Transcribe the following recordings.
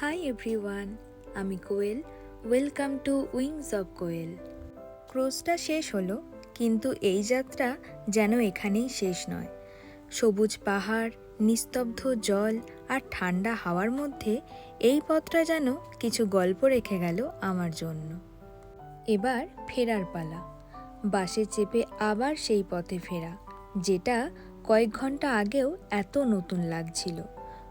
High everyone আমি Koyel welcome to wings of Koyel ক্রোজটা শেষ হলো, কিন্তু এই যাত্রা যেন এখানেই শেষ নয়। সবুজ পাহাড়, নিস্তব্ধ জল আর ঠান্ডা হাওয়ার মধ্যে এই পথটা যেন কিছু গল্প রেখে গেল আমার জন্য। এবার ফেরার পালা। বাসে চেপে আবার সেই পথে ফেরা, যেটা কয়েক ঘণ্টা আগেও এত নতুন লাগছিল।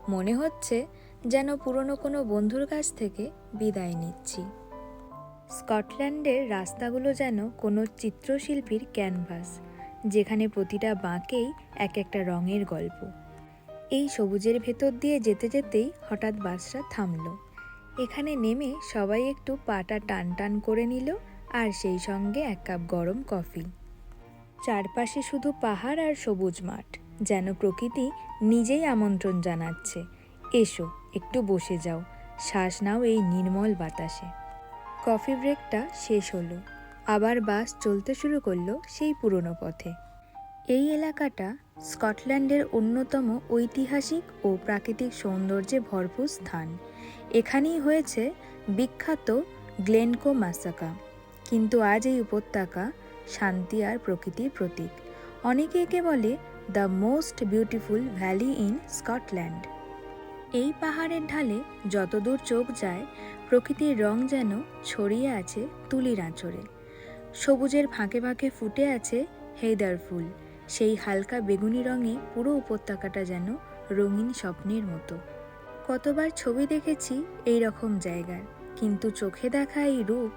মনে হচ্ছে যেন পুরনো কোনো বন্ধুর কাছ থেকে বিদায় নিচ্ছি। স্কটল্যান্ডের রাস্তাগুলো যেন কোনো চিত্রশিল্পীর ক্যানভাস, যেখানে প্রতিটা বাঁকেই এক একটা রঙের গল্প। এই সবুজের ভেতর দিয়ে যেতে যেতেই হঠাৎ বাসটা থামল। এখানে নেমে সবাই একটু পাটা টান টান করে নিল আর সেই সঙ্গে এক কাপ গরম কফি। চারপাশে শুধু পাহাড় আর সবুজ মাঠ, যেন প্রকৃতি নিজেই আমন্ত্রণ জানাচ্ছে। এসো, একটু বসে যাও। শ্বাস নাও এই নির্মল বাতাসে। কফি ব্রেকটা শেষ হলো। আবার বাস চলতে শুরু করল সেই পুরনো পথে। এই এলাকাটা স্কটল্যান্ডের অন্যতম ঐতিহাসিক ও প্রাকৃতিক সৌন্দর্যে ভরপুর স্থান। এখানেই হয়েছে বিখ্যাত গ্লেনকো মাসাকা। কিন্তু আজ এই উপত্যকা শান্তি আর প্রকৃতির প্রতীক। অনেকে একে বলে the most beautiful valley in Scotland. এই পাহাড়ের ঢালে যতদূর চোখ যায়, প্রকৃতির রং যেন ছড়িয়ে আছে তুলির আঁচড়ে। সবুজের ফাঁকে ফাঁকে ফুটে আছে হেদার ফুল। সেই হালকা বেগুনি রঙে পুরো উপত্যকাটা যেন রঙিন স্বপ্নের মতো। কতবার ছবি দেখেছি এই রকম জায়গার, কিন্তু চোখে দেখা এই রূপ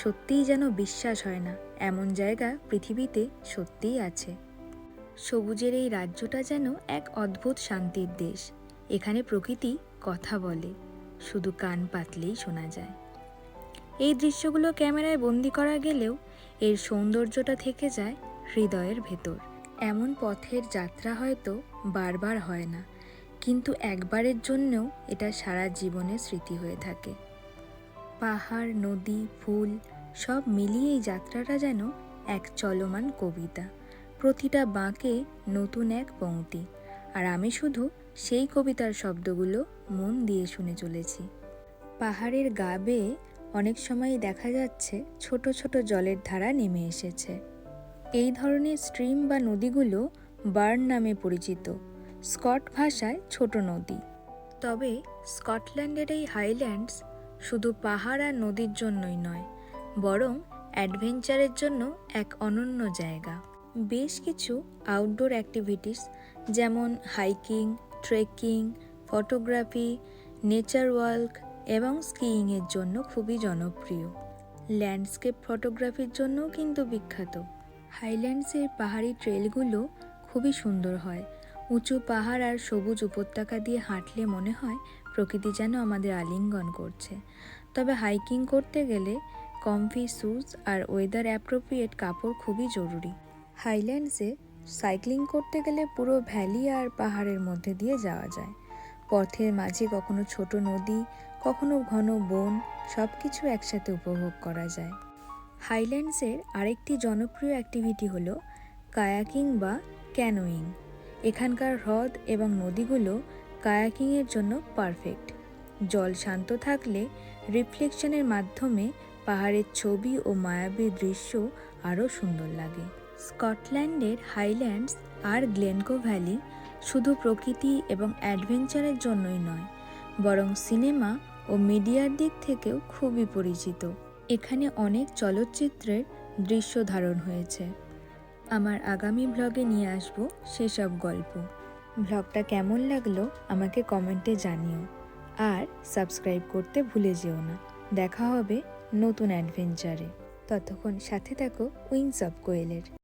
সত্যিই যেন বিশ্বাস হয় না, এমন জায়গা পৃথিবীতে সত্যিই আছে। সবুজের এই রাজ্যটা যেন এক অদ্ভুত শান্তির দেশ। এখানে প্রকৃতি কথা বলে, শুধু কান পাতলেই শোনা যায়। এই দৃশ্যগুলো ক্যামেরায় বন্দি করা গেলেও এর সৌন্দর্যটা থেকে যায় হৃদয়ের ভেতর। এমন পথের যাত্রা হয়তো বারবার হয় না, কিন্তু একবারের জন্যও এটা সারা জীবনের স্মৃতি হয়ে থাকে। পাহাড়, নদী, ফুল, সব মিলিয়ে এই যাত্রাটা যেন এক চলমান কবিতা। প্রতিটা বাঁকে নতুন এক পংক্তি আর আমি শুধু সেই কবিতার শব্দগুলো মন দিয়ে শুনে চলেছি। পাহাড়ের গা বেয়ে অনেক সময় দেখা যাচ্ছে ছোট ছোট জলের ধারা নেমে এসেছে। এই ধরনের স্ট্রিম বা নদীগুলো বার্ন নামে পরিচিত। স্কট ভাষায় ছোট নদী। তবে স্কটল্যান্ডের এই হাইল্যান্ডস শুধু পাহাড় আর নদীর জন্যই নয়, বরং অ্যাডভেঞ্চারের জন্য এক অনন্য জায়গা। বেশ কিছু আউটডোর অ্যাক্টিভিটিস যেমন hiking trekking photography nature work এবং স্কিইংয়ের জন্য খুবই জনপ্রিয়। ল্যান্ডস্কেপ ফটোগ্রাফির জন্যও কিন্তু বিখ্যাত। হাইল্যান্ডসের পাহাড়ি ট্রেলগুলো খুবই সুন্দর হয়। উঁচু পাহাড় আর সবুজ উপত্যকা দিয়ে হাঁটলে মনে হয় প্রকৃতি যেন আমাদের আলিঙ্গন করছে। তবে হাইকিং করতে গেলে কমফি শ্যুজ আর ওয়েদার অ্যাপ্রোপ্রিয়েট কাপড় খুবই জরুরি। হাইল্যান্ডসে সাইক্লিং করতে গেলে পুরো ভ্যালি আর পাহাড়ের মধ্যে দিয়ে যাওয়া যায়। পথের মাঝে কখনো ছোট নদী, কখনো ঘন বন সব কিছু একসাথে উপভোগ করা যায়। হাইল্যান্ডসের আরেকটি জনপ্রিয় অ্যাক্টিভিটি হলো কায়াকিং বা ক্যানোয়িং। এখানকার হ্রদ এবং নদীগুলো কায়াকিংয়ের জন্য পারফেক্ট। জল শান্ত থাকলে রিফ্লেকশনের মাধ্যমে পাহাড়ের ছবি ও মায়াবী দৃশ্য আরও সুন্দর লাগে। স্কটল্যান্ডের হাইল্যান্ডস আর গ্লেনকো ভ্যালি শুধু প্রকৃতি এবং অ্যাডভেঞ্চারের জন্যই নয়, বরং সিনেমা ও মিডিয়ার দিক থেকেও খুবই পরিচিত। এখানে অনেক চলচ্চিত্রের দৃশ্য ধারণ হয়েছে। আমার আগামী ব্লগে নিয়ে আসব সেসব গল্প। ব্লগটা কেমন লাগল আমাকে কমেন্টে জানিও। আর সাবস্ক্রাইব করতে ভুলে যেও না। দেখা হবে নতুন অ্যাডভেঞ্চারে। ততক্ষণ সাথে থাকো উইংস অফ কোয়েলের।